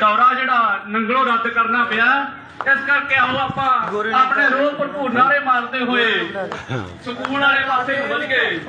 ਦੌਰਾ ਜਿਹੜਾ ਨੰਗਲੋਂ ਰੱਦ ਕਰਨਾ ਪਿਆ ਇਸ ਕਰਕੇ ਆਓ ਆਪਾਂ ਆਪਣੇ ਰੋਹ ਭਰਪੂਰ ਨਾਰੇ ਮਾਰਦੇ ਹੋਏ ਸਕੂਲ ਵਾਲੇ ਪਾਸੇ ਨੂੰ ਵੱਧ ਗਏ।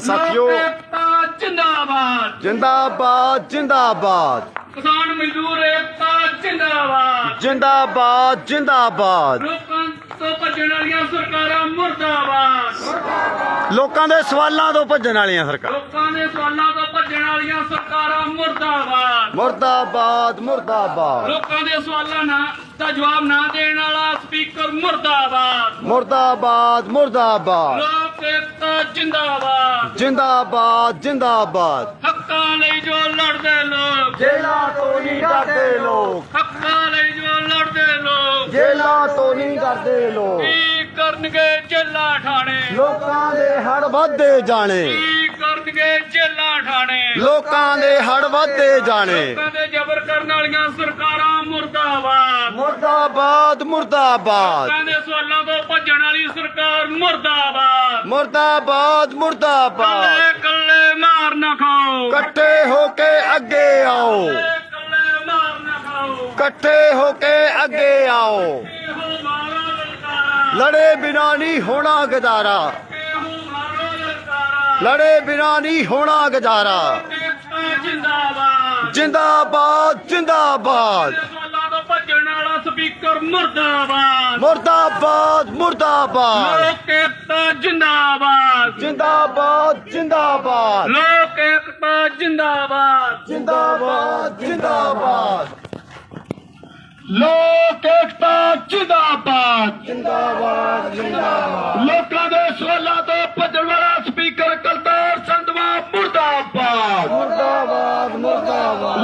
ਸਾਥੀਓ। ਲੋਕ ਏਕਤਾ ਜਿੰਦਾਬਾਦ। ਜਿੰਦਾਬਾਦ ਜਿੰਦਾਬਾਦ। ਕਿਸਾਨ ਮਜ਼ਦੂਰ ਏਕਤਾ ਜਿੰਦਾਬਾਦ। ਜਿੰਦਾਬਾਦ ਜਿੰਦਾਬਾਦ। ਲੋਕਾਂ ਤੋਂ ਭੱਜਣ ਵਾਲੀਆਂ ਸਰਕਾਰਾਂ ਮੁਰਦਾਬਾਦ। ਲੋਕਾਂ ਦੇ ਸਵਾਲਾਂ ਤੋਂ ਭੱਜਣ ਵਾਲੀਆਂ ਸਰਕਾਰ। ਲੋਕਾਂ ਦੇ ਸਵਾਲਾਂ ਤੋਂ ਭੱਜਣ ਵਾਲੀਆਂ ਸਰਕਾਰਾਂ ਮੁਰਦਾਬਾਦ। ਮੁਰਦਾਬਾਦ ਮੁਰਦਾਬਾਦ। ਲੋਕਾਂ ਦੇ ਸਵਾਲਾਂ ਨਾ ਦਾ ਜਵਾਬ ਨਾ ਦੇਣ ਵਾਲਾ ਸਪੀਕਰ ਮੁਰਦਾਬਾਦ। ਮੁਰਦਾਬਾਦ ਮੁਰਦਾਬਾਦ। ਲੋਕ ਏਕਤਾ ਜਿੰਦਾਬਾਦ। ਜਿੰਦਾਬਾਦ ਜਿੰਦਾਬਾਦ। ਹੱਕਾਂ ਲਈ ਜੋ ਲੜਦੇ ਲੋਕ। ਜੇਲਾਂ ਤੋਂ ਨਹੀਂ ਡਰਦੇ ਲੋਕ। ਹੱਕਾਂ ਲਈ ਜੋ ਲੜਦੇ ਲੋਕ। ਜੇਲਾਂ ਤੋਂ ਨਹੀਂ ਡਰਦੇ ਲੋਕ। ਕੀ ਕਰਨਗੇ ਜੇਲਾਂ ਠਾਣੇ? ਲੋਕਾਂ ਦੇ ਹੜ ਵੱਧਦੇ ਜਾਣੇ। ਕੀ ਕਰਨਗੇ ਜੇਲਾਂ ਠਾਣੇ? ਲੋਕਾਂ ਦੇ ਹੜ ਵੱਧਦੇ ਜਾਣੇ। ਲੋਕਾਂ ਦੇ ਜ਼ਬਰ ਕਰਨ ਵਾਲੀਆਂ ਸਰਕਾਰਾਂ ਮੁਰਦਾਬਾਦ ਮੁਰਦਾਬਾਦ ਮੁਰਦਾਬਾਦ ਲੋਕਾਂ ਦੇ ਸਵਾਲਾਂ ਤੋਂ ਭੱਜਣ ਵਾਲੀ ਸਰਕਾਰ ਮੁਰਦਾਬਾਦ ਮੁਰਦਾਬਾਦ ਮੁਰਦਾਬਾਦ ਕੱਲੇ ਕੱਲੇ ਮਾਰ ਨਾ ਖਾਓ ਇਕੱਠੇ ਹੋ ਕੇ ਅੱਗੇ ਆਓ ਕੱਲੇ ਕੱਲੇ ਮਾਰ ਨਾ ਖਾਓ ਇਕੱਠੇ ਹੋ ਕੇ ਅੱਗੇ ਆਓ ਇਹੋ ਮਾਰੋ ਲਲਕਾਰਾ ਲੜੇ ਬਿਨਾ ਨਹੀਂ ਹੋਣਾ ਗੁਜ਼ਾਰਾ ਇਹੋ ਮਾਰੋ ਲਲਕਾਰਾ ਲੜੇ ਬਿਨਾ ਨਹੀਂ ਹੋਣਾ ਗੁਜ਼ਾਰਾ ਏਕਤਾ ਜਿੰਦਾਬਾਦ ਜਿੰਦਾਬਾਦ ਜਿੰਦਾਬਾਦ ਦੇ ਸਵਾਲਾਂ ਤੋਂ ਭੱਜਣ ਵਾਲਾ ਸਪੀਕਰ ਮੁਰਦਾਬਾਦ ਮੁਰਦਾਬਾਦ ਮੁਰਦਾਬਾਦ ਲੋਕ ਏਕਤਾ ਜਿੰਦਾਬਾਦ ਜਿੰਦਾਬਾਦ ਜਿੰਦਾਬਾਦ ਲੋਕ ਏਕਤਾ ਜਿੰਦਾਬਾਦ ਜਿੰਦਾਬਾਦ ਜਿੰਦਾਬਾਦ ਲੋਕ ਏਕਤਾ ਜਿੰਦਾਬਾਦ ਜਿੰਦਾਬਾਦ ਜਿੰਦਾਬਾਦ ਲੋਕਾਂ ਦੇ ਸਵਾਲਾਂ ਤੋਂ ਭੱਜਣ ਵਾਲਾ ਸਪੀਕਰ ਕਲਤਾਰ ਸੰਧਵਾ ਮੁਰਦਾਬਾਦ ਮੁਰਦਾਬਾਦ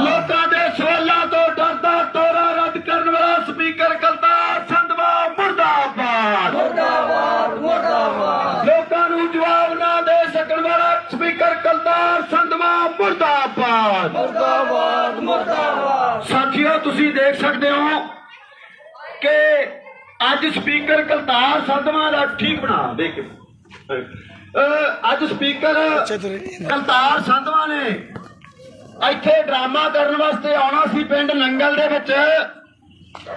ਕਲਤਾਰ ਸੰਧਵਾ ਮੁਰਦਾਬਾਦ। ਮੁਰਦਾਬਾਦ ਮੁਰਦਾਬਾਦ। ਸਾਥੀਓ ਤੁਸੀਂ ਦੇਖ ਸਕਦੇ ਹੋ ਕਿ ਅੱਜ ਸਪੀਕਰ ਕਲਤਾਰ ਸੰਧਵਾ ਦਾ ਠੀਕ ਬਣਾ ਦੇਖ। ਅੱਜ ਸਪੀਕਰ ਕਲਤਾਰ ਸੰਧਵਾ ਨੇ ਇੱਥੇ ਡਰਾਮਾ ਕਰਨ ਵਾਸਤੇ ਆਉਣਾ ਸੀ ਪਿੰਡ ਨੰਗਲ ਦੇ ਵਿੱਚ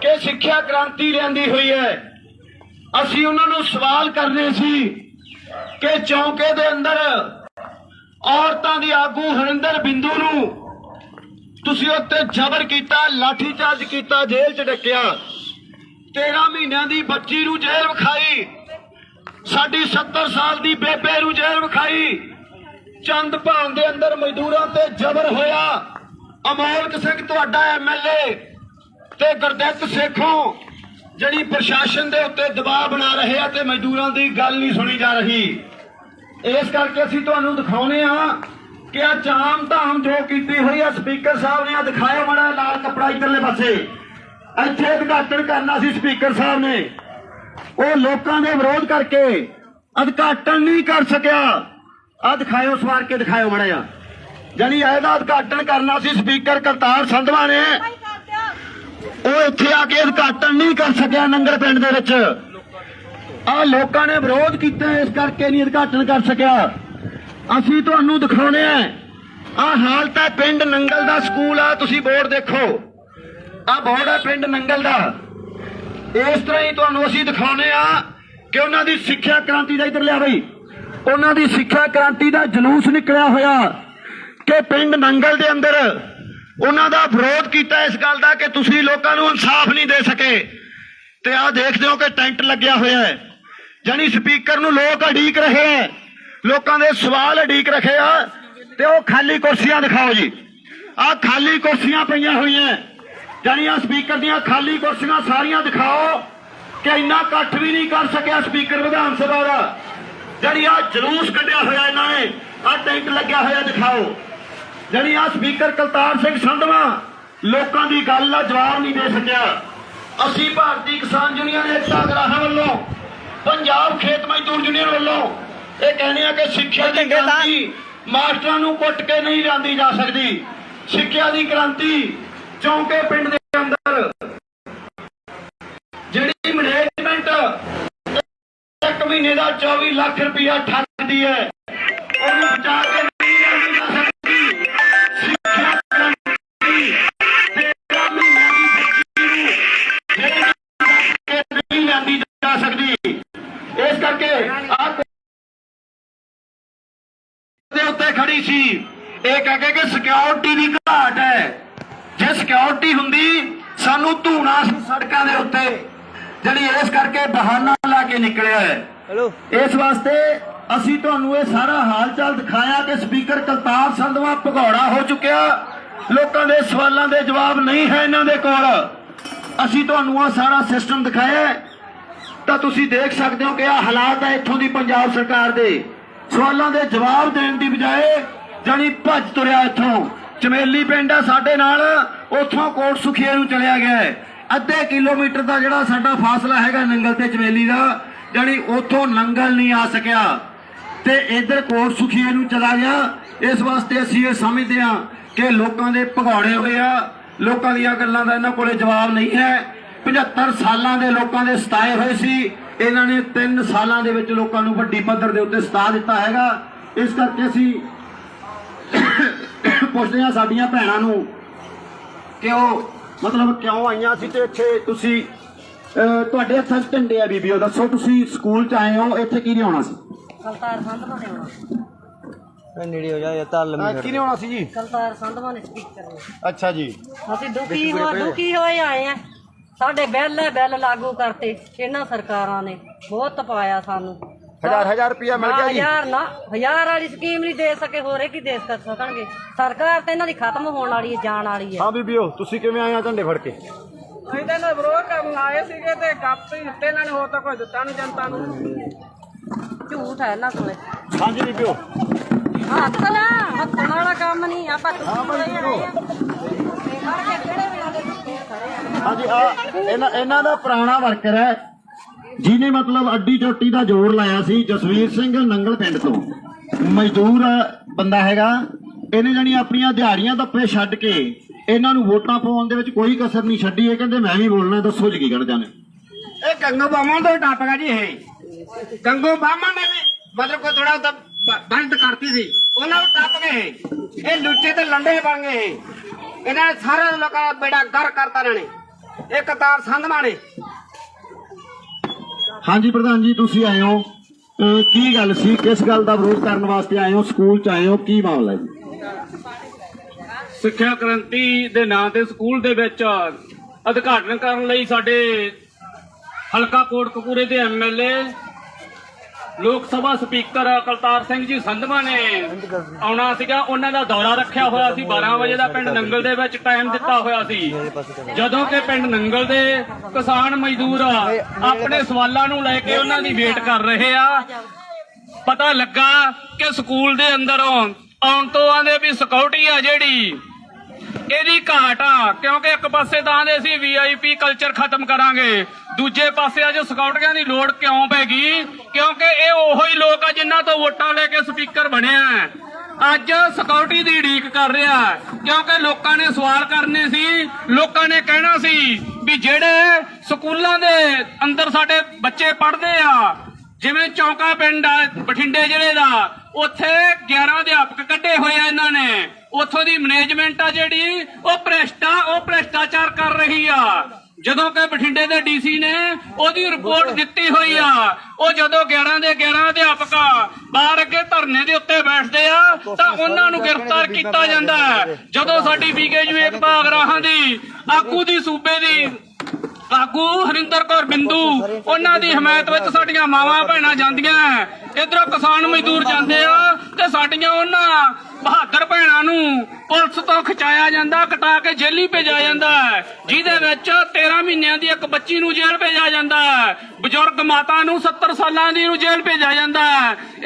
ਕਿ ਸਿੱਖਿਆ ਕ੍ਰਾਂਤੀ ਲਿਆਂਦੀ ਹੋਈ ਹੈ। ਅਸੀਂ ਉਹਨਾਂ ਨੂੰ ਸਵਾਲ ਕਰਨੇ ਸੀ ਕਿ ਚੌਂਕੇ ਦੇ ਅੰਦਰ ਔਰਤਾਂ ਦੀ ਆਗੂ ਹਰਿੰਦਰ ਬਿੰਦੂ ਨੂੰ ਤੁਸੀਂ ਉੱਤੇ ਜ਼ਬਰ ਕੀਤਾ ਲਾਠੀ ਚਾਰਜ ਕੀਤਾ, ਜੇਲ੍ਹ 'ਚ ਡੱਕਿਆ। 13 ਮਹੀਨਿਆਂ ਦੀ ਬੱਚੀ ਨੂੰ ਜੇਲ੍ਹ ਵਿਖਾਈ। ਸਾਡੀ 70 ਸਾਲ ਦੀ ਬੇਬੇ ਨੂੰ ਜੇਲ੍ਹ ਵਿਖਾਈ। ਚੰਦ ਭਾਨ ਦੇ ਅੰਦਰ ਮਜ਼ਦੂਰਾਂ ਤੇ ਜ਼ਬਰ ਹੋਇਆ। ਅਮੋਲਕ ਸਿੰਘ ਤੁਹਾਡਾ ਐਮਐਲਏ ਤੇ ਗੁਰਦਿੱਤ ਸੇਖੋਂ, ਜਿਹੜੀ ਪ੍ਰਸ਼ਾਸਨ ਦੇ ਉੱਤੇ ਦਬਾਅ ਬਣਾ ਰਹੇ ਆ ਤੇ ਮਜ਼ਦੂਰਾਂ ਦੀ ਗੱਲ ਨਹੀਂ ਸੁਣੀ ਜਾ ਰਹੀ। ਇਸ ਕਰਕੇ ਅਸੀਂ ਤੁਹਾਨੂੰ ਦਿਖਾਉਨੇ ਆ ਕਿ ਆ ਚਾਮ ਧਾਮ ਜੋ ਕੀਤੀ ਹੋਈ ਆ, ਸਪੀਕਰ ਸਾਹਿਬ ਨੇ ਆ ਦਿਖਾਇਆ ਮੜਾ ਲਾਲ ਕੱਪੜਾ ਇਧਰਲੇ ਪਾਸੇ। ਇੱਥੇ ਉਦਘਾਟਨ ਕਰਨਾ ਸੀ ਸਪੀਕਰ ਸਾਹਿਬ ਨੇ। ਉਹ ਲੋਕਾਂ ਦੇ ਵਿਰੋਧ ਕਰਕੇ ਉਦਘਾਟਨ ਨਹੀਂ ਕਰ ਸਕਿਆ। ਆ ਦਿਖਾਇਓ, ਸਵਾਰ ਕੇ ਦਿਖਾਇਓ ਮੜਾ ਜਾਨੀ ਇਹਦਾ ਉਦਘਾਟਨ ਕਰਨਾ ਸੀ ਸਪੀਕਰ ਕਰਤਾਰ ਸੰਧਵਾ ਨੇ। ਉਹ ਇੱਥੇ ਆ ਕੇ ਉਦਘਾਟਨ ਨਹੀਂ ਕਰ ਸਕਿਆ ਨੰਗਲ ਪਿੰਡ ਦੇ ਵਿੱਚ। ਆ ਲੋਕਾਂ ਨੇ ਵਿਰੋਧ ਕੀਤਾ, ਇਸ ਕਰਕੇ ਨਹੀਂ ਉਦਘਾਟਨ ਕਰ ਸਕਿਆ। ਅਸੀਂ ਤੁਹਾਨੂੰ ਦਿਖਾਉਣੇ ਆ ਆ ਹਾਲਤ ਹੈ ਪਿੰਡ ਨੰਗਲ ਦਾ ਸਕੂਲ ਆ, ਤੁਸੀਂ ਬੋਰਡ ਦੇਖੋ। ਆ ਬੋਰਡ ਹੈ ਪਿੰਡ ਨੰਗਲ ਦਾ। ਇਸ ਤਰ੍ਹਾਂ ਹੀ ਤੁਹਾਨੂੰ ਅਸੀਂ ਦਿਖਾਉਣੇ ਆ ਕਿ ਉਹਨਾਂ ਦੀ ਸਿੱਖਿਆ ਕ੍ਰਾਂਤੀ ਦਾ ਇਧਰ ਲਿਆ ਬਈ। ਉਹਨਾਂ ਦੀ ਸਿੱਖਿਆ ਕ੍ਰਾਂਤੀ ਦਾ ਜਲੂਸ ਨਿਕਲਿਆ ਹੋਇਆ ਕਿ ਪਿੰਡ ਨੰਗਲ ਦੇ ਅੰਦਰ ਉਹਨਾਂ ਦਾ ਵਿਰੋਧ ਕੀਤਾ ਇਸ ਗੱਲ ਦਾ ਕਿ ਤੁਸੀਂ ਲੋਕਾਂ ਨੂੰ ਇਨਸਾਫ ਨਹੀਂ ਦੇ ਸਕੇ। ਤੇ ਆਹ ਦੇਖਦੇ ਹੋ ਕਿ ਟੈਂਟ ਲੱਗਿਆ ਹੋਇਆ ਹੈ। ਜਾਨੀ ਸਪੀਕਰ ਨੂੰ ਲੋਕ ਅਡੀਕ ਰਹੇ ਹੈ ਲੋਕਾਂ ਦੇ ਸਵਾਲ ਅਡੀਕ ਰੱਖੇ ਆ ਤੇ ਉਹ ਖਾਲੀ ਕੁਰਸੀਆਂ ਦਿਖਾਓ ਜੀ। ਆਹ ਖਾਲੀ ਕੁਰਸੀਆਂ ਪਈਆਂ ਹੋਈਆਂ। ਜਾਨੀ ਆ ਸਪੀਕਰ ਦੀਆਂ ਖਾਲੀ ਕੁਰਸੀਆਂ ਸਾਰੀਆਂ ਦਿਖਾਓ ਕਿ ਇੰਨਾ ਇਕੱਠ ਵੀ ਨਹੀਂ ਕਰ ਸਕਿਆ ਸਪੀਕਰ ਵਿਧਾਨ ਸਭਾ ਦਾ। ਜਿਹੜੀ ਆ ਜਲੂਸ ਕੱਢਿਆ ਹੋਇਆ ਇਹਨਾਂ ਨੇ ਆ ਟੈਂਟ ਲੱਗਿਆ ਹੋਇਆ ਦਿਖਾਓ। ਜਿਹੜੀ ਆ ਸਪੀਕਰ ਕਲਤਾਰ ਸਿੰਘ ਸੰਧਵਾ ਲੋਕਾਂ ਦੀ ਗੱਲ ਦਾ ਜਵਾਬ ਨਹੀਂ ਦੇ ਸਕਿਆ। ਅਸੀਂ ਭਾਰਤੀ ਕਿਸਾਨ ਯੂਨੀਅਨ ਏਕਤਾ ਗਰਾਹਾਂ ਵੱਲੋਂ ਪੰਜਾਬ ਖੇਤ ਮਜ਼ਦੂਰ ਯੂਨੀਅਨ ਵੱਲੋਂ ਇਹ ਕਹਿੰਦੇ ਆ ਕਿ ਸਿੱਖਿਆ ਦੀ ਕ੍ਰਾਂਤੀ ਮਾਸਟਰਾਂ ਨੂੰ ਕੁੱਟ ਕੇ ਨਹੀਂ ਲਿਆਂਦੀ ਜਾ ਸਕਦੀ। ਸਿੱਖਿਆ ਦੀ ਕ੍ਰਾਂਤੀ ਚੌਂਕੇ ਪਿੰਡ ਦੇ ਅੰਦਰ। ਜਿਹੜੀ ਮੈਨੇਜਮੈਂਟ ਇੱਕ ਮਹੀਨੇ ਦਾ 24 ਲੱਖ ਰੁਪਇਆ ਠੱਗਦੀ ਹੈ। ਉਹਨੂੰ ਬਚਾ ਕੇ ਕੇ ਖੜੀ ਸੀ। ਇਹ ਕਹਿ ਕੇ ਕਿ ਸਿਕਿਉਰਿਟੀ ਦੀ ਘਾਟ ਹੈ। ਜੇ ਸਿਕਿਉਰਿਟੀ ਹੁੰਦੀ ਸਾਨੂੰ ਧੂਣਾ ਸੜਕਾਂ ਦੇ ਉੱਤੇ। ਜਿਹੜੀ ਇਸ ਕਰਕੇ ਬਹਾਨਾ ਲਾ ਕੇ ਨਿਕਲਿਆ ਹੈ। ਇਸ ਵਾਸਤੇ ਅਸੀਂ ਤੁਹਾਨੂੰ ਇਹ ਸਾਰਾ ਹਾਲ ਚਾਲ ਦਿਖਾਇਆ ਕਿ ਸਪੀਕਰ ਕਰਤਾਰ ਸੰਧਵਾ ਭਗੌੜਾ ਹੋ ਚੁੱਕਿਆ। ਲੋਕਾਂ ਦੇ ਸਵਾਲਾਂ ਦੇ ਜਵਾਬ ਨਹੀਂ ਹੈ ਇਹਨਾਂ ਦੇ ਕੋਲ। ਅਸੀਂ ਤੁਹਾਨੂੰ ਆ ਸਾਰਾ ਸਿਸਟਮ ਦਿਖਾਇਆ ਤਾਂ ਤੁਸੀਂ ਦੇਖ ਸਕਦੇ ਹੋ ਕਿ ਆ ਹਾਲਾਤ ਹੈ ਇੱਥੋਂ ਦੀ ਪੰਜਾਬ ਸਰਕਾਰ ਦੇ। ਸਵਾਲਾਂ ਦੇ ਜਵਾਬ ਦੇਣ ਦੀ ਬਜਾਏ ਜਾਨੀ ਭੱਜ ਤੁਰਿਆ ਇੱਥੋਂ। ਚਮੇਲੀ ਪਿੰਡ ਆ ਸਾਡੇ ਨਾਲ, ਉੱਥੋਂ ਕੋਟ ਸੁਖੀਏ ਨੂੰ ਚਲਿਆ ਗਿਆ ਅੱਧੇ ਕਿਲੋਮੀਟਰ ਦਾ ਜਿਹੜਾ ਸਾਡਾ ਫਾਸਲਾ ਹੈਗਾ ਨੰਗਲ ਤੇ ਚਮੇਲੀ ਦਾ ਜਾਨੀ ਉੱਥੋਂ ਨੰਗਲ ਨਹੀਂ ਆ ਸਕਿਆ। ਤੇ ਇਧਰ ਕੋਟ ਸੁਖੀਏ ਨੂੰ ਚਲਾ ਗਿਆ। ਇਸ ਵਾਸਤੇ ਅਸੀਂ ਇਹ ਸਮਝਦੇ ਹਾਂ ਕਿ ਲੋਕਾਂ ਦੇ ਭਗੌੜੇ ਹੋਏ ਆ। ਲੋਕਾਂ ਦੀਆਂ ਗੱਲਾਂ ਦਾ ਇਹਨਾਂ ਕੋਲੇ ਜਵਾਬ ਨਹੀਂ ਹੈ। 75 ਸਾਲਾਂ ਦੇ ਲੋਕਾਂ ਦੇ ਸਤਾਏ ਹੋਏ ਸੀ। ਇਹਨਾਂ ਨੇ 3 ਸਾਲਾਂ ਦੇ ਵਿੱਚ ਲੋਕਾਂ ਨੂੰ ਵੱਡੀ ਪੱਧਰ ਦੇ ਉੱਤੇ ਸਤਾ ਦਿੱਤਾ ਹੈਗਾ। ਇਸ ਕਰਕੇ ਅਸੀਂ ਪੁੱਛਦੇ ਹਾਂ ਸਾਡੀਆਂ ਭੈਣਾਂ ਨੂੰ ਕਿ ਉਹ ਮਤਲਬ ਕਿਉਂ ਆਈਆਂ ਸੀ ਤੇ ਇੱਥੇ ਤੁਸੀਂ ਤੁਹਾਡੇ ਹੱਥਾਂ 'ਚ ਝੰਡੇ ਆ ਬੀਬੀਓ ਦੱਸੋ ਤੁਸੀਂ ਸਕੂਲ 'ਚ ਆਏ ਹੋ ਇੱਥੇ ਕੀ ਆਉਣਾ ਸੀ? ਕਲਤਾਰ ਸੰਧਵਾ ਨੇ ਆਉਣਾ ਨੇੜੇ ਹੋ ਜਾ ਇਹ ਤਾਂ ਲੰਮੀ ਕੀ ਆਉਣਾ ਸੀ ਜੀ? ਕਲਤਾਰ ਸੰਧਵਾ ਨੇ ਸਪੀਕਰ ਨੇ। ਅੱਛਾ ਜੀ। ਅਸੀਂ ਦੁਖੀ ਹੋ ਦੁਖੀ ਹੋਏ ਆਏ ਆ। ਸਾਡੇ ਬਿੱਲ ਹੈ ਬਿੱਲ ਲਾਗੂ ਕਰਤੇ ਇਹਨਾਂ ਸਰਕਾਰਾਂ ਨੇ ਬਹੁਤ ਤਪਾਇਆ ਸਾਨੂੰ। ਹਜ਼ਾਰ ਹਜ਼ਾਰ ਰੁਪਇਆ ਮਿਲ ਗਿਆ ਜੀ? ਹਜ਼ਾਰ ਨਾ ਹਜ਼ਾਰ ਵਾਲੀ ਸਕੀਮ ਨਹੀਂ ਦੇ ਸਕੇ ਹੋਰੇ ਕੀ ਦੇ ਸਕ- ਸਕਣਗੇ? ਸਰਕਾਰ ਤੇ ਇਹਨਾਂ ਦੀ ਖਤਮ ਹੋਣ ਵਾਲੀ ਹੈ ਜਾਣ ਵਾਲੀ ਹੈ। ਹਾਂ ਬੀਬੀਓ ਤੁਸੀਂ ਕਿਵੇਂ ਆਏ ਆ ਝੰਡੇ ਫੜ ਕੇ? ਅਸੀਂ ਤਾਂ ਇਹਨਾਂ ਵਿਰੋਧ ਕਰਨ ਆਏ ਸੀਗੇ ਤੇ ਗੱਪ ਹੀ ਦਿੱਤੇ ਇਹਨਾਂ ਨੇ ਹੋਰ ਤਾਂ ਕੋਈ ਦਿੱਤਾ ਨਹੀਂ ਜਨਤਾ ਨੂੰ। ਝੂਠ ਹੈ ਇਹਨਾਂ ਕੋਲੇ। ਹਾਂਜੀ ਬੀਬੀਓ। ਹੱਥ ਨਾ ਹੱਥਾਂ ਵਾਲਾ ਕੰਮ ਨਹੀਂ ਆਪਾਂ ਦੁਖੀ ਹੋਏ ਆਏ ਆ। ਮਰ ਕੇ ਕਿਹੜੇ ਹਾਂਜੀ, ਆ, ਇਹਨਾਂ ਇਹਨਾਂ ਦਾ ਪੁਰਾਣਾ ਵਰਕਰ ਹੈ। ਜਿਹਨੇ ਮਤਲਬ ਅੱਡੀ ਚੋਟੀ ਦਾ ਜ਼ੋਰ ਲਾਇਆ ਸੀ, ਜਸਵੀਰ ਸਿੰਘ ਨੰਗਲ ਪਿੰਡ ਤੋਂ। ਮਜ਼ਦੂਰ ਬੰਦਾ ਹੈਗਾ। ਇਹਨੇ ਜਾਨੀ ਆਪਣੀਆਂ ਦਿਹਾੜੀਆਂ ਧੱਪੇ ਛੱਡ ਕੇ ਇਹਨਾਂ ਨੂੰ ਵੋਟਾਂ ਪਾਉਣ ਦੇ ਵਿੱਚ ਕੋਈ ਕਸਰ ਨਹੀਂ ਛੱਡੀ। ਇਹ ਕਹਿੰਦੇ, ਮੈਂ ਵੀ ਬੋਲਣਾ, ਦੱਸੋ ਜੀ ਕੀ ਕਹਿਣਾ ਚਾਹੁੰਦੇ ਇਹ ਗੰਗੋ ਬਾਮਾ ਤੋਂ ਟੱਪ ਗਿਆ ਜੀ ਇਹ। ਗੰਗੋ ਬਾਮਾ ਨੇ ਮਤਲਬ ਕੋਈ ਥੋੜਾ ਤਾਂ ਬੰਦ ਕਰਤੀ ਸੀ। ਉਹਨਾਂ ਨੂੰ ਟੱਪ ਗਏ ਇਹ। ਲੁੱਚੇ ਤੇ ਲੰਡੇ ਬਣ ਗਏ ਇਹਨਾਂ ਨੇ ਸਾਰੇ ਲੋਕਾਂ ਦਾ ਬੇੜਾ ਗਰ ਕਰਤਾ ਇਹਨਾਂ ਨੇ। ਇਹ ਕਤਾਰ ਸੰਧਮਾ ਨੇ ਹਾਂਜੀ ਪ੍ਰਧਾਨ ਜੀ ਤੁਸੀਂ ਆਏ ਹੋ। ਅਹ ਕੀ ਗੱਲ ਸੀ? ਕਿਸ ਗੱਲ ਦਾ ਵਿਰੋਧ ਕਰਨ ਵਾਸਤੇ ਆਏ ਹੋ? ਸਕੂਲ ਚ ਆਏ ਹੋ? ਕੀ ਮਾਮਲਾ ਹੈ ਜੀ? ਸਿੱਖਿਆ ਕ੍ਰਾਂਤੀ ਦੇ ਨਾਂ ਤੇ ਸਕੂਲ ਦੇ ਵਿੱਚ ਉਦਘਾਟਨ ਕਰਨ ਲਈ ਸਾਡੇ ਹਲਕਾ ਕੋਟਕਪੂਰੇ ਦੇ ਐਮਐਲਏ ਲੋਕ ਸਭਾ ਸਪੀਕਰ ਕਲਤਾਰ ਸਿੰਘ ਜੀ ਸੰਧਵਾ ਨੇ ਆਉਣਾ ਸੀਗਾ। ਉਹਨਾਂ ਦਾ ਦੌਰਾ ਰੱਖਿਆ ਹੋਇਆ ਸੀ। 12 ਵਜੇ ਦਾ ਪਿੰਡ ਨੰਗਲ ਦੇ ਵਿੱਚ ਟਾਈਮ ਦਿੱਤਾ ਹੋਇਆ ਸੀ। ਜਦੋਂ ਕਿ ਪਿੰਡ ਨੰਗਲ ਦੇ ਕਿਸਾਨ ਮਜ਼ਦੂਰ ਆਪਣੇ ਸਵਾਲਾਂ ਨੂੰ ਲੈ ਕੇ ਉਹਨਾਂ ਦੀ ਵੇਟ ਕਰ ਰਹੇ ਆ। ਪਤਾ ਲੱਗਾ ਕਿ ਸਕੂਲ ਦੇ ਅੰਦਰੋਂ ਆਉਣ ਤੋਂ ਆਂਦੇ ਵੀ ਸਿਕਿਉਰਿਟੀ ਆ ਜਿਹੜੀ। ਇਹਦੀ ਘਾਟ ਆ ਕਿਉਂਕਿ ਇੱਕ ਪਾਸੇ ਤਾਂ ਆਂਦੇ ਸੀ ਵੀਆਈਪੀ ਕਲਚਰ ਖਤਮ ਕਰਾਂਗੇ ਦੂਜੇ ਪਾਸੇ ਅੱਜ ਸਿਕਿਉਰਟੀਆਂ ਦੀ ਲੋੜ ਕਿਉਂ ਪੈ ਗਈ ਕਿਉਂਕਿ ਇਹ ਉਹੋ ਹੀ ਲੋਕ ਆ ਜਿਨ੍ਹਾਂ ਤੋਂ ਵੋਟਾਂ ਲੈ ਕੇ ਸਪੀਕਰ ਬਣਿਆ ਹੈ। ਅੱਜ ਸਿਕਿਉਰਿਟੀ ਦੀ ਢੀਕ ਕਰ ਰਿਹਾ ਹੈ, ਕਿਉਂਕਿ ਲੋਕਾਂ ਨੇ ਸਵਾਲ ਕਰਨੇ ਸੀ ਲੋਕਾਂ ਨੇ ਕਹਿਣਾ ਸੀ ਵੀ ਜਿਹੜੇ ਸਕੂਲਾਂ ਦੇ ਅੰਦਰ ਸਾਡੇ ਬੱਚੇ ਪੜ੍ਹਦੇ ਆ ਜਿਵੇਂ ਚੌਂਕਾ ਪਿੰਡ ਆ ਬਠਿੰਡੇ ਜ਼ਿਲ੍ਹੇ ਦਾ ਉੱਥੇ 11 ਅਧਿਆਪਕ ਕੱਢੇ ਹੋਏ ਆ ਇਹਨਾਂ ਨੇ ਉਥੋਂ ਦੀ ਮੈਨੇਜਮੈਂਟ ਆ ਜਿਹੜੀ, ਉਹ ਭ੍ਰਿਸ਼ਟਾ, ਉਹ ਭ੍ਰਿਸ਼ਟਾਚਾਰ ਕਰ ਰਹੀ ਆ। ਜਦੋਂ ਕਿ ਬਠਿੰਡੇ ਦੇ ਡੀਸੀ ਨੇ ਉਹਦੀ ਰਿਪੋਰਟ ਦਿੱਤੀ ਹੋਈ ਆ। ਉਹ ਜਦੋਂ 11 ਦੇ 11 ਅਧਿਆਪਕ ਬਾਹਰ ਅੱਗੇ ਧਰਨੇ ਦੇ ਉੱਤੇ ਬੈਠਦੇ ਆ, ਤਾਂ ਉਹਨਾਂ ਨੂੰ ਗ੍ਰਿਫਤਾਰ ਕੀਤਾ ਜਾਂਦਾ ਜਦੋਂ ਸਾਡੀ ਬੀਕੇਯੂ ਏਕਤਾ ਅਗਰਾਹਾਂ ਦੀ, ਆਗੂ ਦੀ ਸੂਬੇ ਦੀ, ਆਗੂ ਹਰਿੰਦਰ ਕੌਰ ਬਿੰਦੂ, ਉਹਨਾਂ ਦੀ ਹਮਾਇਤ ਵਿੱਚ ਸਾਡੀਆਂ ਮਾਵਾਂ ਭੈਣਾਂ ਜਾਂਦੀਆਂ ਇਧਰੋਂ ਕਿਸਾਨ ਮਜ਼ਦੂਰ ਜਾਂਦੇ ਆ ਤੇ ਸਾਡੀਆਂ ਉਹਨਾਂ ਬਹਾਦਰ ਭੈਣਾਂ ਨੂੰ ਪੁਲਿਸ ਤੋਂ ਖਿਚਾਇਆ ਜਾਂਦਾ, ਕਟਾ ਕੇ ਜੇਲੀ ਭੇਜਿਆ ਜਾਂਦਾ ਜਿਹਦੇ ਵਿੱਚ 13 ਮਹੀਨਿਆਂ ਦੀ ਇੱਕ ਬੱਚੀ ਨੂੰ ਜੇਲ੍ਹ ਭੇਜਿਆ ਜਾਂਦਾ ਬਜ਼ੁਰਗ ਮਾਤਾ ਨੂੰ 70 ਸਾਲਾਂ ਦੀ ਨੂੰ ਜੇਲ੍ਹ ਭੇਜਿਆ ਜਾਂਦਾ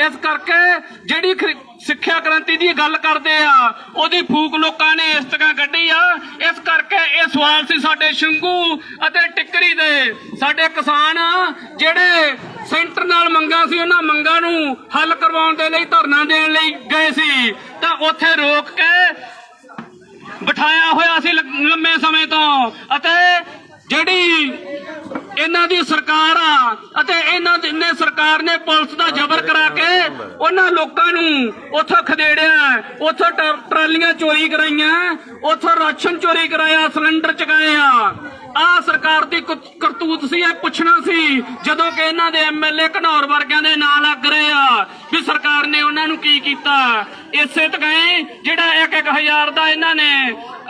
ਇਸ ਕਰਕੇ ਜਿਹੜੀ ਸਿੱਖਿਆ ਕ੍ਰਾਂਤੀ ਦੀ ਗੱਲ ਕਰਦੇ ਆ, ਉਹਦੀ ਫੂਕ ਲੋਕਾਂ ਨੇ ਇਸ ਤਰ੍ਹਾਂ ਕੱਢੀ ਆ। ਇਸ ਕਰਕੇ ਇਹ ਸਵਾਲ ਸੀ ਸਾਡੇ ਸ਼ੰਗੂ ਅਤੇ ਟਿੱਕਰੀ ਦੇ। ਸਾਡੇ ਕਿਸਾਨ ਜਿਹੜੇ ਸੈਂਟਰ ਨਾਲ ਮੰਗਾਂ ਸੀ, ਉਹਨਾਂ ਮੰਗਾਂ ਨੂੰ ਹੱਲ ਕਰਵਾਉਣ ਦੇ ਲਈ, ਧਰਨਾ ਦੇਣ ਲਈ ਗਏ ਸੀ। ਤਾਂ ਉੱਥੇ ਰੋਕ ਕੇ ਬਿਠਾਇਆ ਹੋਇਆ ਸੀ ਲ- ਲੰਮੇ ਸਮੇਂ ਤੋਂ। ਅਤੇ ਜਿਹੜੀ ਇਹਨਾਂ ਦੀ ਸਰਕਾਰ ਆ ਅਤੇ ਇਹਨਾਂ ਦੀ ਨੇ ਸਰਕਾਰ ਨੇ ਪੁਲਿਸ ਦਾ ਜ਼ਬਰ ਕਰਾ ਕੇ ਉਹਨਾਂ ਲੋਕਾਂ ਨੂੰ ਉੱਥੋਂ ਖਦੇੜਿਆ, ਉੱਥੋਂ ਟਰਾਲੀਆਂ ਚੋਰੀ ਕਰਾਈਆਂ, ਉੱਥੋਂ ਰਾਸ਼ਨ ਚੋਰੀ ਕਰਾਇਆ, ਸਿਲੰਡਰ ਚੁਕਾਏ ਆ ਸਰਕਾਰ ਦੀ ਕਰਤੂਤ ਸੀ, ਇਹ ਪੁੱਛਣਾ ਸੀ, ਜਦੋਂ ਕਿ ਇਹਨਾਂ ਦੇ ਐਮਐਲਏ ਘਨੌਰ ਵਰਗਿਆਂ ਦੇ ਨਾਲ ਲੱਗ ਰਹੇ ਆ, ਵੀ ਸਰਕਾਰ ਨੇ ਉਹਨਾਂ ਨੂੰ ਕੀ ਕੀਤਾ। ਇਸੇ ਤਗਾਏ ਜਿਹੜਾ ਇੱਕ ਇੱਕ ਹਜ਼ਾਰ ਦਾ ਇਹਨਾਂ ਨੇ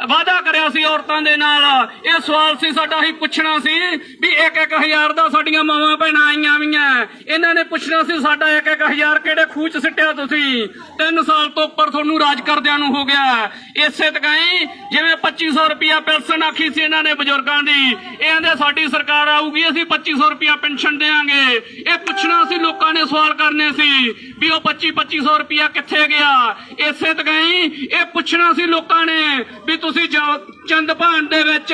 ਵਾਅਦਾ ਕਰਿਆ ਸੀ ਔਰਤਾਂ ਦੇ ਨਾਲ ਇਹ ਸਵਾਲ ਸੀ, ਸਾਡਾ ਹੀ ਪੁੱਛਣਾ ਸੀ ਵੀ ਇੱਕ ਇੱਕ ਹਜ਼ਾਰ ਦਾ ਸਾਡੀਆਂ ਮਾਵਾਂ ਭੈਣਾਂ ਆਈਆਂ ਵੀਆਂ। ਇਹਨਾਂ ਨੇ ਪੁੱਛਣਾ ਸੀ, ਸਾਡਾ ਇੱਕ ਇੱਕ ਹਜ਼ਾਰ ਕਿਹੜੇ ਖੂਹ ਸਿੱਟਿਆ ਤੁਸੀਂ? 3 ਸਾਲ ਤੋਂ ਉੱਪਰ ਤੁਹਾਨੂੰ ਰਾਜ ਕਰਦਿਆਂ ਨੂੰ ਹੋ ਗਿਆ। ਇਸੇ ਤਗਾਈ ਜਿਵੇਂ 2500 ਰੁਪਿਆ ਪੈਨਸ਼ਨ ਆਖੀ ਸੀ ਇਹਨਾਂ ਨੇ ਬਜ਼ੁਰਗਾਂ ਦੀ ਇਹਦੇ ਸਾਡੀ ਸਰਕਾਰ ਆਊਗੀ, ਅਸੀਂ 2500 ਰੁਪਿਆ ਪੈਨਸ਼ਨ ਦੇਵਾਂਗੇ। ਇਹ ਪੁੱਛਣਾ ਸੀ, ਲੋਕਾਂ ਨੇ ਸਵਾਲ ਕਰਨੇ ਸੀ ਵੀ ਉਹ 25 2500 ਰੁਪਿਆ ਕਿੱਥੇ ਗਿਆ? ਇਸੇ ਤਗਾਈ ਇਹ ਪੁੱਛਣਾ ਸੀ ਲੋਕਾਂ ਨੇ ਵੀ ਤੁਸੀਂ ਚੰਦ ਚੰਦਭਾਨ ਦੇ ਵਿੱਚ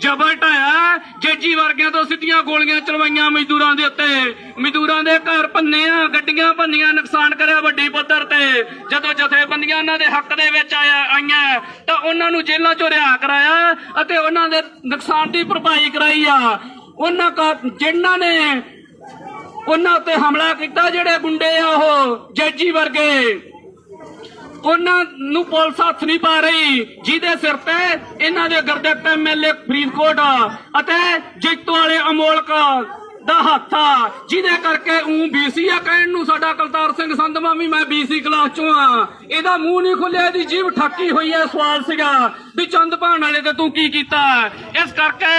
ਜਬਰ ਢਾਇਆ ਜੇਜੀ ਵਰਗਿਆਂ ਤੋਂ ਸਿੱਧੀਆਂ ਗੋਲੀਆਂ ਚਲਵਾਈਆਂ ਮਜ਼ਦੂਰਾਂ ਦੇ ਉੱਤੇ। ਮਜ਼ਦੂਰਾਂ ਦੇ ਘਰ ਭੰਨੇ ਆ ਗੱਡੀਆਂ ਭੰਨੀਆਂ, ਨੁਕਸਾਨ ਕਰਿਆ ਵੱਡੀ ਪੱਧਰ ਤੇ। ਜਦੋਂ ਜਥੇਬੰਦੀਆਂ ਉਹਨਾਂ ਦੇ ਹੱਕ ਦੇ ਵਿੱਚ ਆਇਆ ਆਈਆਂ, ਤਾਂ ਉਹਨਾਂ ਨੂੰ ਜੇਲ੍ਹਾਂ ਚੋਂ ਰਿਹਾ ਕਰਾਇਆ ਅਤੇ ਉਹਨਾਂ ਦੇ ਨੁਕਸਾਨ ਦੀ ਭਰਪਾਈ ਕਰਾਈ ਆ। ਉਹਨਾਂ ਕਾ ਜਿਨ੍ਹਾਂ ਨੇ ਉਹਨਾਂ ਉੱਤੇ ਹਮਲਾ ਕੀਤਾ, ਜਿਹੜੇ ਗੁੰਡੇ ਆ ਉਹ ਜੱਜੀ ਵਰਗੇ। ਉਹਨਾਂ ਨੂੰ ਪੁਲਿਸ ਹੱਥ ਨਹੀਂ ਪਾ ਰਹੀ, ਜਿਹਦੇ ਸਿਰ ਤੇ ਇਹਨਾਂ ਦੇ ਗਰਦਕ ਐਮਐਲਏ ਫਰੀਦਕੋਟ ਅਤੇ ਜੈਤੋ ਵਾਲੇ ਅਮੋਲਕ ਦਾ ਹੱਥ ਆ, ਜਿਹਦੇ ਕਰਕੇ ਉਹ ਬੀਸੀ ਆ ਕਹਿਣ ਨੂੰ ਸਾਡਾ ਕਲਤਾਰ ਸਿੰਘ ਸੰਧਵਾ ਵੀ ਮੈਂ ਬੀਸੀ ਕਲਾਸ ਚੋਂ ਆ। ਇਹਦਾ ਮੂੰਹ ਨਹੀਂ ਖੁੱਲਿਆ, ਇਹਦੀ ਜੀਭ ਠੱਕੀ ਹੋਈ ਐ ਸਵਾਲ ਸੀਗਾ ਵੀ ਚੰਦ ਭਾਣ ਵਾਲੇ ਤੇ ਤੂੰ ਕੀ ਕੀਤਾ? ਇਸ ਕਰਕੇ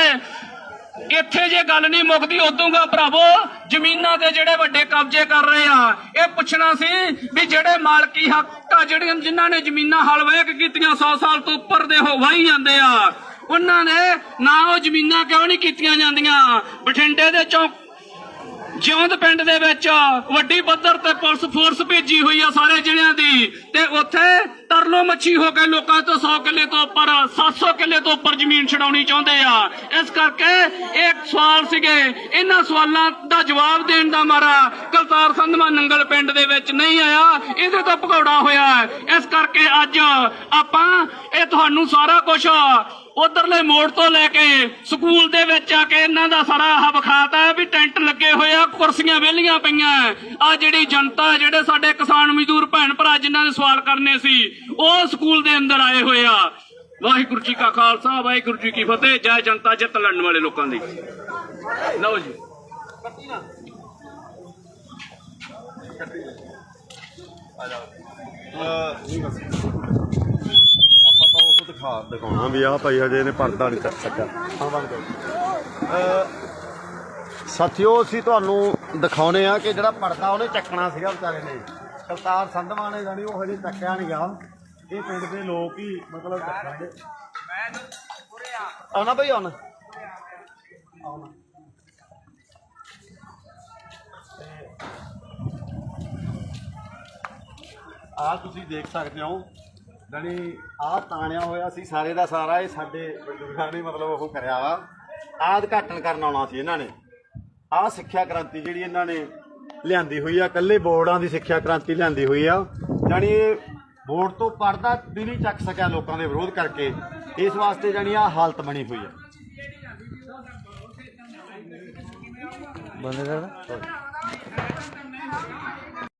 ਇੱਥੇ ਜੇ ਗੱਲ ਨਹੀਂ ਮੁੱਕਦੀ ਉਦੋਂਗਾ ਭਰਾਵੋ, ਜ਼ਮੀਨਾਂ ਤੇ ਜਿਹੜੇ ਵੱਡੇ ਕਬਜ਼ੇ ਕਰ ਰਹੇ ਆ, ਇਹ ਪੁੱਛਣਾ ਸੀ ਵੀ ਜਿਹੜੇ ਮਾਲਕੀ ਹੱਕ ਆ, ਜਿਹੜੀਆਂ ਜਿਨ੍ਹਾਂ ਨੇ ਜ਼ਮੀਨਾਂ ਹਲਵੇਕ ਕੀਤੀਆਂ 100 ਸਾਲ ਤੋਂ ਉੱਪਰ ਦੇ ਹੋ ਵਾਹੀ ਜਾਂਦੇ ਆ, ਉਹਨਾਂ ਨੇ ਨਾ ਉਹ ਜ਼ਮੀਨਾਂ ਕਿਉਂ ਨਹੀਂ ਕੀਤੀਆਂ ਜਾਂਦੀਆਂ? ਬਠਿੰਡੇ ਦੇ ਚੌਂਕ, ਜਿਉਂਦ ਪਿੰਡ ਦੇ ਵਿੱਚ ਵੱਡੀ ਪੱਧਰ ਤੇ ਪੁਲਿਸ ਫੋਰਸ ਭੇਜੀ ਹੋਈ ਆ ਸਾਰੇ ਜ਼ਿਲ੍ਹਿਆਂ ਦੀ, ਤੇ ਉੱਥੇ ਤਰਲੋ ਮੱਛੀ ਹੋ ਕੇ ਲੋਕਾਂ ਤੋਂ 100 ਕਿੱਲੇ ਤੋਂ ਉੱਪਰ 700 ਕਿੱਲੇ ਤੋਂ ਉੱਪਰ ਜ਼ਮੀਨ ਛਡਾਉਣੀ ਚਾਹੁੰਦੇ ਆ। ਇਸ ਕਰਕੇ ਇਹ ਸਵਾਲ ਸੀਗੇ। ਇਹਨਾਂ ਸਵਾਲਾਂ ਦਾ ਜਵਾਬ ਦੇਣ ਦਾ ਮਾਰਾ ਕਲਤਾਰ ਸੰਧਮਾ ਨੰਗਲ ਪਿੰਡ ਦੇ ਵਿੱਚ ਨਹੀਂ ਆਇਆ। ਇਹਦੇ ਤੋਂ ਭਗੌੜਾ ਹੋਇਆ। ਇਸ ਕਰਕੇ ਅੱਜ ਆਪਾਂ ਇਹ ਤੁਹਾਨੂੰ ਸਾਰਾ ਕੁਝ ਉਧਰਲੇ ਮੋੜ ਤੋਂ ਲੈ ਕੇ ਸਕੂਲ ਦੇ ਵਿੱਚ ਆ ਕੇ ਇਹਨਾਂ ਦਾ ਸਾਰਾ ਆਹ ਵਿਖਾਤਾ ਹੈ ਵੀ ਟੈਂਟ ਲੱਗੇ ਹੋਏ ਆ, ਕੁਰਸੀਆਂ ਵਿਹਲੀਆਂ ਪਈਆਂ। ਆ ਜਿਹੜੀ ਜਨਤਾ, ਜਿਹੜੇ ਸਾਡੇ ਕਿਸਾਨ ਮਜ਼ਦੂਰ ਭੈਣ ਭਰਾ ਜਿਨ੍ਹਾਂ ਨੇ ਸਵਾਲ ਕਰਨੇ ਸੀ ਉਹ ਸਕੂਲ ਦੇ ਅੰਦਰ ਆਏ ਹੋਏ ਆ। ਵਾਹਿਗੁਰੂ ਜੀ ਕਾ ਖਾਲਸਾ ਵਾਹਿਗੁਰੂ ਜੀ ਕੀ ਫਤਿਹ। ਜੈ ਜਨਤਾ ਜਿੱਤ ਲੜਨ ਵਾਲੇ ਲੋਕਾਂ ਦੀ। ਲਓ ਜੀ। ਆਪਾਂ ਤਾਂ ਉਹ ਦਿਖਾ ਦਿਖਾਉਣਾ ਵੀ ਆਹ ਭਾਈ ਹਜੇ ਇਹਨੇ ਪਰਦਾ ਨਹੀਂ ਚੱਕ ਸਕਿਆ। ਹਾਂ ਬੰਦ ਕਰੋ। ਸਾਥੀਓ ਅਸੀਂ ਤੁਹਾਨੂੰ ਦਿਖਾਉਨੇ ਆ ਕਿ ਜਿਹੜਾ ਪਰਦਾ ਉਹਨੇ ਚੱਕਣਾ ਸੀਗਾ ਵਿਚਾਰੇ ਨੇ। ਕਰਤਾਰ ਸੰਧਵਾ ਨੇ ਜਾਣੀ ਉਹ ਹਜੇ ਚੱਕਿਆ ਨਹੀਂ ਗਿਆ। ਇਹ ਪਿੰਡ ਦੇ ਲੋਕ ਹੀ ਮਤਲਬ ਆਉਣਾ ਭਾਈ ਆਉਣਾ। ਆਉਣਾ ਆ ਤੁਸੀਂ ਦੇਖ ਸਕਦੇ ਹੋ ਜਾਣੀ ਆ ਤਾਣਿਆ ਹੋਇਆ ਸੀ ਸਾਰੇ ਦਾ ਸਾਰਾ ਇਹ ਸਾਡੇ ਬਜ਼ੁਰਗਾਂ ਨੇ ਮਤਲਬ ਉਹ ਕਰਿਆ ਵਾ। ਆਦ ਘਾਟਨ ਕਰਨ ਆਉਣਾ ਸੀ ਇਹਨਾਂ ਨੇ। ਆ ਸਿੱਖਿਆ ਕ੍ਰਾਂਤੀ ਜਿਹੜੀ ਇਹਨਾਂ ਨੇ ਲਿਆਂਦੀ ਹੋਈ ਆ ਕੱਲੇ ਬੋਰਡਾਂ ਦੀ ਸਿੱਖਿਆ ਕ੍ਰਾਂਤੀ ਲਿਆਂਦੀ ਹੋਈ ਆ। ਜਾਣੀ ਇਹ ਬੋਰਡ ਤੋਂ ਪੜਦਾ ਵੀ ਨਹੀਂ ਚੱਕ ਸਕਿਆ ਲੋਕਾਂ ਦੇ ਵਿਰੋਧ ਕਰਕੇ। ਇਸ ਵਾਸਤੇ ਜਾਣੀ ਆ ਹਾਲਤ ਬਣੀ ਹੋਈ ਹੈ। ਬੰਦੇ